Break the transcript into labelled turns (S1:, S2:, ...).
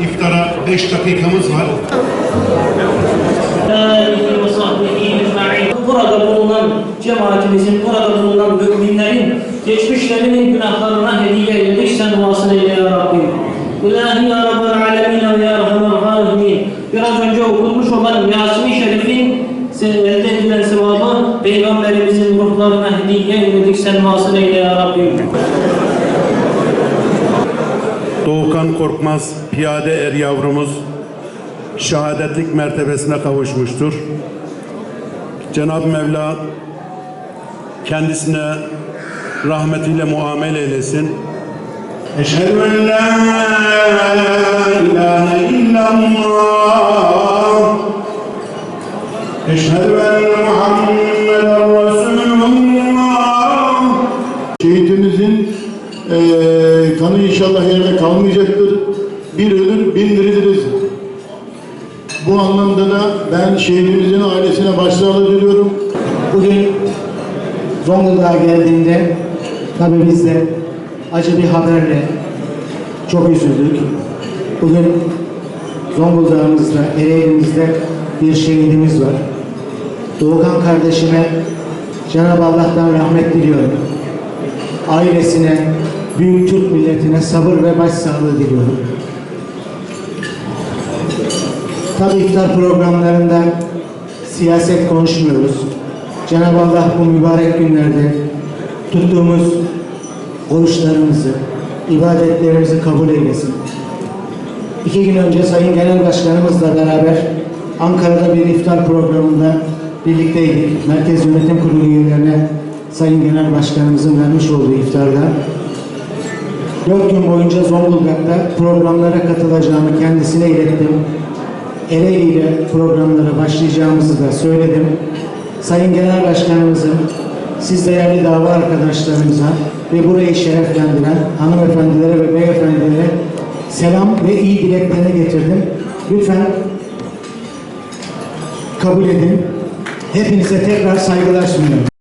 S1: iftara 5 dakikamız var.
S2: Burada bulunan cemaatimizin, burada bulunan müminlerin geçmişlerinin günahlarına hediye eyledik. Sen vasıl eyle ya Rabbi. İlahi ya Rabbel alemin ve ya Rahman. Biraz önce okunmuş olan Yasin-i Şerif'in elde edilen sevabı Peygamberimizin ruhlarına hediye eyledik. Sen vasıl eyle ya Rabbi.
S1: Doğukan Korkmaz piyade er yavrumuz şehadetlik mertebesine kavuşmuştur. Cenab-ı Mevla kendisine rahmetiyle muamele eylesin. Eşhedü en la ilahe illallah Eşhedü en Muhammeden Resulullah
S3: Şehitimizin eee kanı inşallah yerde kalmayacaktır. Bir ölür bin diriliriz. Bu anlamda da ben şehidimizin ailesine başsağlığı diliyorum.
S4: Bugün Zonguldak'a geldiğimde tabii biz de acı bir haberle çok üzüldük. Bugün Zonguldak'ımızda, Ereğli'mizde bir şehidimiz var. Doğukan kardeşime Cenab-ı Allah'tan rahmet diliyorum. Ailesine, büyük Türk milletine sabır ve başsağlığı diliyorum. Tabii iftar programlarında siyaset konuşmuyoruz. Cenab-ı Allah bu mübarek günlerde tuttuğumuz oruçlarımızı, ibadetlerimizi kabul eylesin. İki gün önce Sayın Genel Başkanımızla beraber Ankara'da bir iftar programında birlikteydik. Merkez Yönetim Kurulu üyelerine Sayın Genel Başkanımızın vermiş olduğu iftarda Dört gün boyunca Zonguldak'ta programlara katılacağımı kendisine ilettim. Ereğli ile programlara başlayacağımızı da söyledim. Sayın Genel Başkanımızın siz değerli dava arkadaşlarımıza ve burayı şereflendiren hanımefendilere ve beyefendilere selam ve iyi dileklerini getirdim. Lütfen kabul edin. Hepinize tekrar saygılar sunuyorum.